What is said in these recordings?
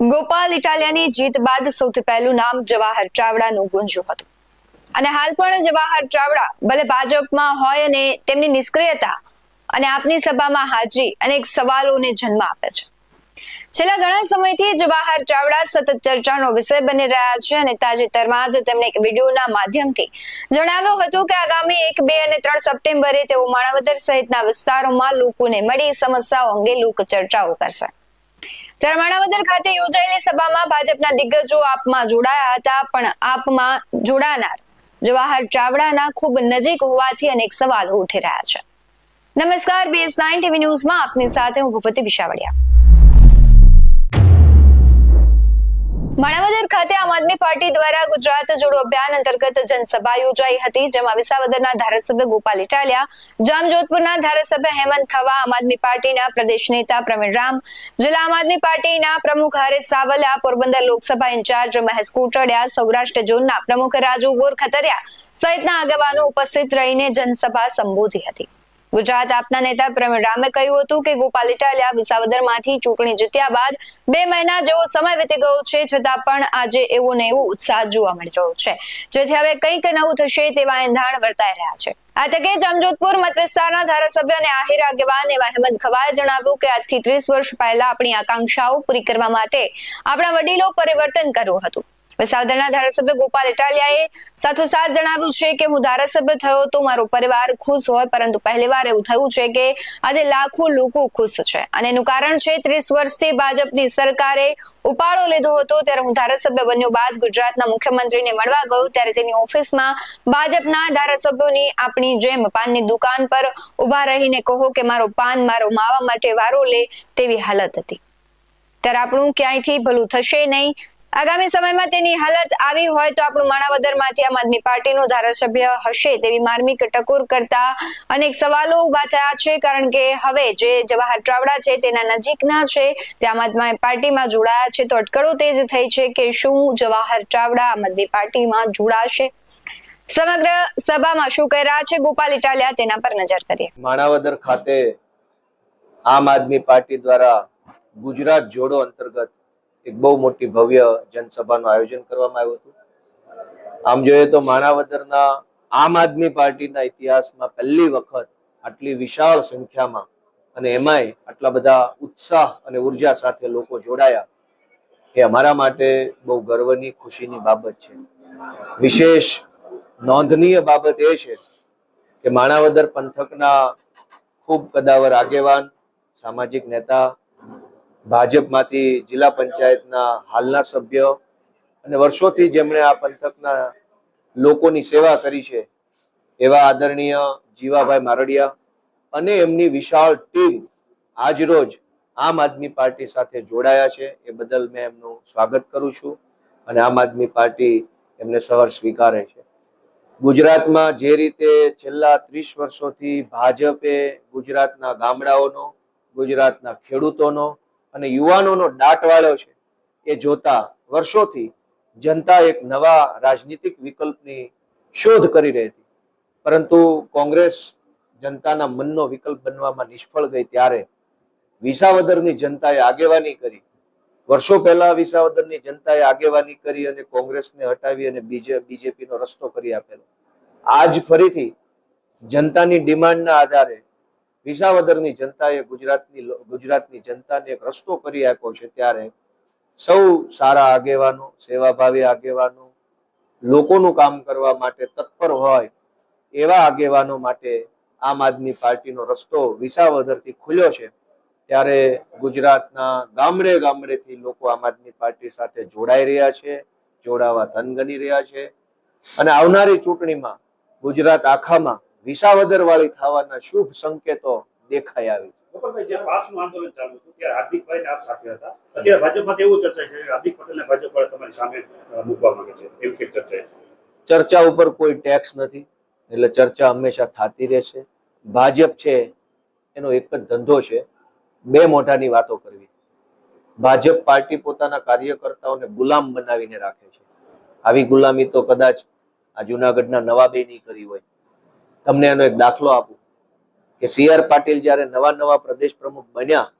ગોપાલ ઇટાલિયાની જીત બાદ સૌથી પહેલું નામ જવાહર ચાવડાનું ગુંજ્યું હતું. અને હાલ પણ જવાહર ચાવડા ભલે ભાજપમાં હોય અને તેમની નિષ્ક્રિયતા અને આપની સભામાં હાજરી અનેક સવાલોને જન્મ આપે છે. છેલ્લા ઘણા સમયથી જવાહર ચાવડા સતત ચર્ચાનો વિષય બની રહ્યા છે અને તાજેતરમાં જ તેમણે એક વિડીયોના માધ્યમથી જણાવ્યું હતું કે આગામી એક, બે અને ત્રણ સપ્ટેમ્બરે તેઓ માણાવદર સહિતના વિસ્તારોમાં લોકોને મળી સમસ્યાઓ અંગે લોક ચર્ચાઓ કરશે. ત્યારે ખાતે યોજાયેલી સભામાં ભાજપના દિગ્ગજો આપમાં જોડાયા હતા, પણ આપમાં જોડાનાર જવાહર ચાવડાના ખૂબ નજીક હોવાથી અનેક સવાલો ઉઠી રહ્યા છે. નમસ્કાર બીએસ નાઇન ટીવી ન્યૂઝમાં આપની સાથે હું ભૂપતિ વિશાવડિયા. માણાવદર ખાતે આમ આદમી પાર્ટી દ્વારા ગુજરાત જોડો અભિયાન અંતર્ગત જનસભા યોજાઈ હતી, જેમાં વિસાવદરના ધારાસભ્ય ગોપાલ ઇટાલિયા, જામજોધપુરના ધારાસભ્ય હેમંત ખવા, આમ આદમી પાર્ટીના પ્રદેશ નેતા પ્રવીણ રામ, જિલ્લા આમ આદમી પાર્ટીના પ્રમુખ હરેશ સાવલિયા, પોરબંદર લોકસભા ઇન્ચાર્જ મહેશ કુટડિયા, સૌરાષ્ટ્ર ઝોનના પ્રમુખ રાજુ બોર ખતરિયા સહિતના આગેવાનો ઉપસ્થિત રહીને જનસભા સંબોધી હતી. ગુજરાત આપના નેતા પ્રવીણ રામે કહ્યું હતું કે ગોપાલ ઇટાલિયા વિસાવદરમાંથી ચૂંટણી જીત્યા બાદ બે મહિના જેવો સમય વીતી ગયો છે, છતાં પણ આજે એવું ને એવું ઉત્સાહ જોવા મળી રહ્યો છે. જેથી હવે કંઈક નવું થશે તેવા એંધાણ વર્તાઈ રહ્યા છે. આ તકે જમજોધપુર મત વિસ્તારના ધારાસભ્ય અને આહિર આગેવાન એવા હેમંત ખવાએ જણાવ્યું કે આજથી ત્રીસ વર્ષ પહેલા આપણી આકાંક્ષાઓ પૂરી કરવા માટે આપણા વડીલો પરિવર્તન કર્યું હતું. વિસાવદરના ધારાસભ્ય ગોપાલ ઇટાલિયાએ સાથોસાથ જણાવ્યું છે કે, હું ધારાસભ્ય થયો તો મારો પરિવાર ખુશ હોય, પરંતુ પહેલીવાર એવું થયું છે કે આજે લાખો લોકો ખુશ છે. અને એનું કારણ છે, ત્રીસ વર્ષથી ભાજપની સરકારે ઉપાડો લીધો હતો. ત્યારે હું ધારાસભ્ય બન્યો બાદ ગુજરાતના મુખ્યમંત્રીને મળવા ગયો. ત્યારે તેની ઓફિસમાં ભાજપના ધારાસભ્યોની આપણી જેમ પાનની દુકાન પર ઊભા રહીને કહો કે, મારો પાન, મારો માવા માટે વારો લે, તેવી હાલત હતી. ત્યારે આપણું ક્યાંયથી ભલું થશે નહીં આગામી સમયમાં તેની હાલત આવી હોય તો આપણું માણાવદરમાંથી આમ આદમી પાર્ટીનો ધારાસભ્ય હશે તેવી માર્મિક ટકોર કરતા અનેક સવાલો ઊભા થયા છે, કારણ કે હવે જે જવાહર ચાવડા છે તેના નજીકના છે, તે આમ આદમી પાર્ટીમાં જોડાયા છે, તો અટકળો તેજ થઈ છે કે શું જવાહર ચાવડા આમ આદમી પાર્ટીમાં જોડાશે. સમગ્ર સભામાં શું કહી રહ્યા છે, ગોપાલ ઇટાલિયા, તેના પર નજર કરીએ. માણાવદર ખાતે આમ આદમી પાર્ટી દ્વારા ગુજરાત જોડો અંતર્ગત એક બહુ મોટી ભવ્ય જનસભાનું આયોજન કરવામાં આવ્યું હતું. આમ જોઈએ તો માણાવદરના આમ આદમી પાર્ટીના ઇતિહાસમાં પહેલી વખત આટલી વિશાળ સંખ્યામાં અને એમાંય આટલા બધા ઉત્સાહ અને ઊર્જા સાથે લોકો જોડાયા એ અમારા માટે બહુ ગર્વની, ખુશીની બાબત છે. વિશેષ નોંધનીય બાબત એ છે કે માણાવદર પંથકના ખૂબ કદાવર આગેવાન, સામાજિક નેતા ભાજપમાંથી જિલ્લા પંચાયતના હાલના સભ્ય અને વર્ષોથી જેમણે આ પંથકના લોકોની સેવા કરી છે, એવા આદરણીય જીવાભાઈ મારડિયા અને એમની વિશાળ ટીમ આજરોજ આમ આદમી પાર્ટી સાથે જોડાયા છે. એ બદલ મેં એમનું સ્વાગત કરું છું અને આમ આદમી પાર્ટી એમને સહર સ્વીકારે છે. ગુજરાતમાં જે રીતે છેલ્લા ત્રીસ વર્ષોથી ભાજપે ગુજરાતના ગામડાઓનો, ગુજરાતના ખેડૂતોનો અને યુવાનોનો દાટ વાળ્યો છે, એ જોતા વર્ષોથી જનતા એક નવા રાજનીતિક વિકલ્પની શોધ કરી રહી હતી. પરંતુ કોંગ્રેસ જનતાના મનનો વિકલ્પ બનવામાં નિષ્ફળ ગઈ ત્યારે વિસાવદરની જનતાએ આગેવાની કરી. વર્ષો પહેલા વિસાવદરની જનતાએ આગેવાની કરી અને કોંગ્રેસને હટાવી અને બીજે, બીજેપીનો રસ્તો કરી આપેલો. આજ ફરીથી જનતાની ડિમાન્ડના આધારે વિસાવદરની જનતાએ ગુજરાતની ગુજરાતની જનતાને એક રસ્તો કરી આપ્યો છે ત્યારે સૌ સારા આગેવાનો, સેવાભાવી આગેવાનો, લોકોનું કામ કરવા માટે તત્પર હોય એવા આગેવાનો માટે આમ આદમી પાર્ટીનો રસ્તો વિસાવદરથી ખુલ્યો છે. ત્યારે ગુજરાતના ગામડે ગામડેથી લોકો આમ આદમી પાર્ટી સાથે જોડાઈ રહ્યા છે, જોડાવા તનગની રહ્યા છે. અને આવનારી ચૂંટણીમાં ગુજરાત આખામાં વિસાવદર વાળી થવાના શુભ સંકેતો દેખાઈ આવી છે. ગોપાલભાઈ જે પાસનું આંદોલન ચાલુ હતું ત્યારે હાર્દિકભાઈ આપ સાથે હતા. અત્યારે ભાજપમાં એવું ચર્ચા છે? હાર્દિક પટેલને ભાજપ તમારી સામે મૂકવા માંગે છે. એવી કંઈક ચર્ચા ચર્ચા ઉપર કોઈ ટેક્સ નથી એટલે ચર્ચા હંમેશા થતી રહેશે. ભાજપ છે એનો એક જ ધંધો છે બે મોઢાની વાતો કરવી. ભાજપ પાર્ટી પોતાના કાર્યકર્તાઓને ગુલામ બનાવીને રાખે છે. આવી ગુલામી તો કદાચ આ જુનાગઢના નવાબે નહીં કરી હોય. તમને એનો એક દાખલો આપું. કે સી આર પાટીલ જ્યારે નવા નવા પ્રદેશ પ્રમુખ બન્યા,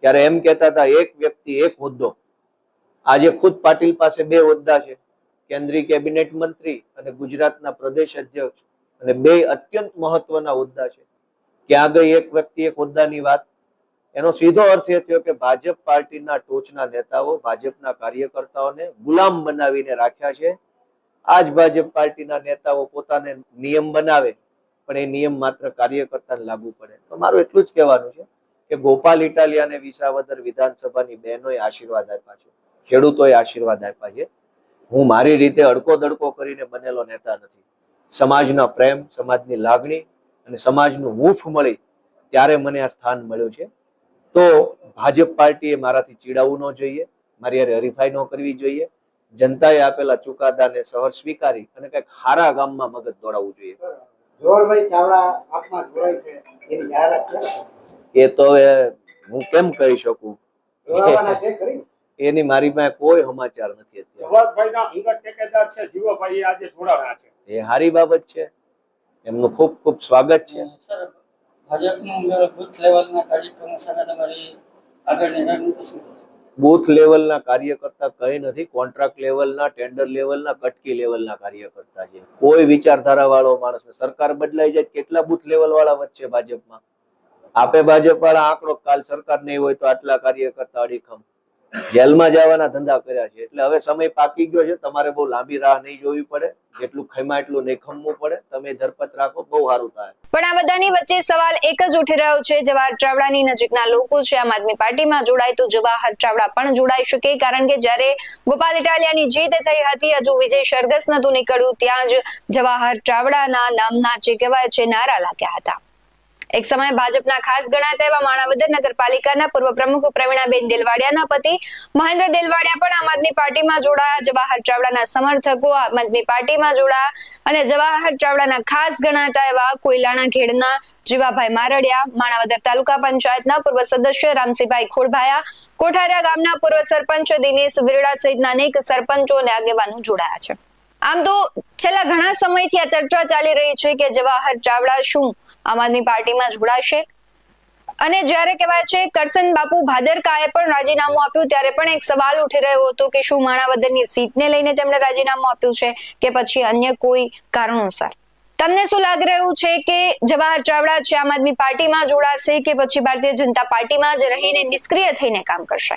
ત્યારે એમ કહેતા હતા, એક વ્યક્તિ, એક હોદ્દો. આજે ખુદ પાટીલ પાસે બે હોદ્દા છે. કેન્દ્રીય કેબિનેટ મંત્રી અને ગુજરાતના પ્રદેશ અધ્યક્ષ. અને બે અત્યંત મહત્વના હોદ્દા છે. ક્યાં ગઈ એક વ્યક્તિ, એક હોદ્દાની વાત. એનો સીધો અર્થ એ થયો કે ભાજપ પાર્ટીના ટોચના નેતાઓ, ભાજપના કાર્યકર્તાઓને ગુલામ બનાવીને રાખ્યા છે. આજ ભાજપ પાર્ટીના નેતાઓ પોતાને નિયમ બનાવે. પણ એ નિયમ માત્ર કાર્યકર્તાને લાગુ પડે. તો મારું એટલું જ કહેવાનું છે કે ગોપાલ ઇટાલિયાને વિસાવદર વિધાનસભાની બહેનોએ આશીર્વાદ આપ્યા છે. ખેડૂતોએ આશીર્વાદ આપ્યા છે. હું મારી રીતે અડકો દડકો કરીને બનેલો નેતા નથી. સમાજના પ્રેમ, સમાજની લાગણી અને સમાજનું હૂંફ મળી ત્યારે મને આ સ્થાન મળ્યું છે. તો ભાજપ પાર્ટીએ મારાથી ચીડાવવું ન જોઈએ, મારી હારે હરીફાઈ ન કરવી જોઈએ. જનતાએ આપેલા ચુકાદાને સહર સ્વીકારી અને કંઈક હારા ગામમાં મગજ દોડાવવું જોઈએ. જોહરભાઈ ચાવડા આપમાં જોડાય છે એની જાહેરાત એ તો હું કેમ કહી શકું? એની મારી પાસે કોઈ સમાચાર નથી અત્યારે. અંગત ટેકેદાર છે જીવાભાઈ એ આજે જોડાણા છે. એ સારી બાબત છે. એમનું ખૂબ ખૂબ સ્વાગત છે. સર ભાજપનું બુથ લેવલના કાર્યક્રમો સાથે તમારી આગળની રણનીતિ શું છે? બૂથ લેવલના કાર્યકર્તા કઈ નથી કોન્ટ્રાક્ટ લેવલના ટેન્ડર લેવલના કટકી લેવલના કાર્યકર્તા છે. કોઈ વિચારધારા વાળો માણસ સરકાર બદલાઈ જાય કેટલા બૂથ લેવલ વાળા વચ્ચે ભાજપમાં? આપે ભાજપ વાળા આંકડો, કાલ સરકાર નહીં હોય તો આટલા કાર્યકર્તા અડીખમ. જેલમાં જવાના ધંધા કર્યા છે. એટલે હવે સમય પાકી ગયો છે. તમારે બહુ લાંબી રાહ નહીં જોવી પડે. જેટલું ખમા એટલું નહીં ખમવું પડે. તમે ધરપત રાખો, બહુ સારું થાય. પણ આ બધાની વચ્ચે સવાલ એક જ ઉઠી રહ્યો છે. જવાહર ચાવડાની નજીકના લોકો છે, આમ આદમી પાર્ટીમાં જોડાય તો જવાહર ચાવડા પણ જોડાઈ શકે. કારણ કે જ્યારે ગોપાલ ઇટાલિયાની જીત થઈ હતી, હજુ વિજય સરઘસ નતું નીકળ્યું, ત્યાં જ જવાહર ચાવડાના નામના જે કહેવાય છે, નારા લાગ્યા હતા. એક સમયે ભાજપના ખાસ ગણાતા એવા માણાવદર નગરપાલિકાના પૂર્વ પ્રમુખ પ્રવીણાબેન દેલવાડિયાના પતિ મહેન્દ્ર દેલવાડિયા પણ આમ આદમી પાર્ટીમાં જોડાયા. જવાહર ચાવડાના સમર્થકો આમ આદમી પાર્ટીમાં જોડાયા. અને જવાહર ચાવડાના ખાસ ગણાતા એવા કોયલાણા ખેડના જીવાભાઈ મારડિયા, માણાવદર તાલુકા પંચાયતના પૂર્વ સદસ્ય રામસિંહભાઈ ખોડભાયા, કોઠારિયા ગામના પૂર્વ સરપંચ દિનેશ વિરડા સહિતના અનેક સરપંચો અને આગેવાનો જોડાયા છે. આમ તો છેલ્લા ઘણા સમયથી આ ચર્ચા ચાલી રહી છે કે જવાહર ચાવડા શું આમ આદમી પાર્ટીમાં જોડાશે? અને જ્યારે કહેવાય છે કરસન બાપુ ભાદરકાએ પણ રાજીનામું આપ્યું, ત્યારે પણ એક સવાલ ઉઠી રહ્યો હતો કે શું માણાવદરની સીટને લઈને તેમણે રાજીનામું આપ્યું છે કે પછી અન્ય કોઈ કારણોસર? તમને શું લાગી રહ્યું છે કે જવાહર ચાવડા છે આમ આદમી પાર્ટીમાં જોડાશે કે પછી ભારતીય જનતા પાર્ટીમાં જ રહીને નિષ્ક્રિય થઈને કામ કરશે?